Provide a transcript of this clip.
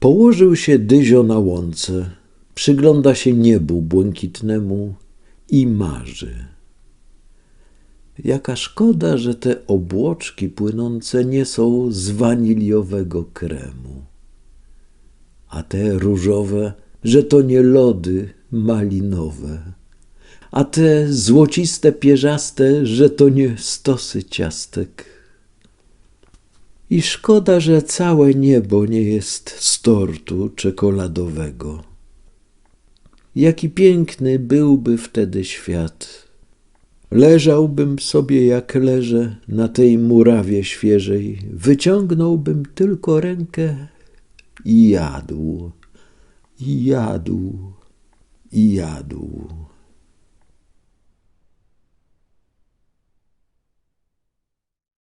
Położył się Dyzio na łące, przygląda się niebu błękitnemu i marzy. Jaka szkoda, że te obłoczki płynące nie są z waniliowego kremu, a te różowe, że to nie lody malinowe, a te złociste pierzaste, że to nie stosy ciastek. I szkoda, że całe niebo nie jest z tortu czekoladowego. Jaki piękny byłby wtedy świat. Leżałbym sobie jak leżę na tej murawie świeżej, wyciągnąłbym tylko rękę i jadł, i jadł, i jadł.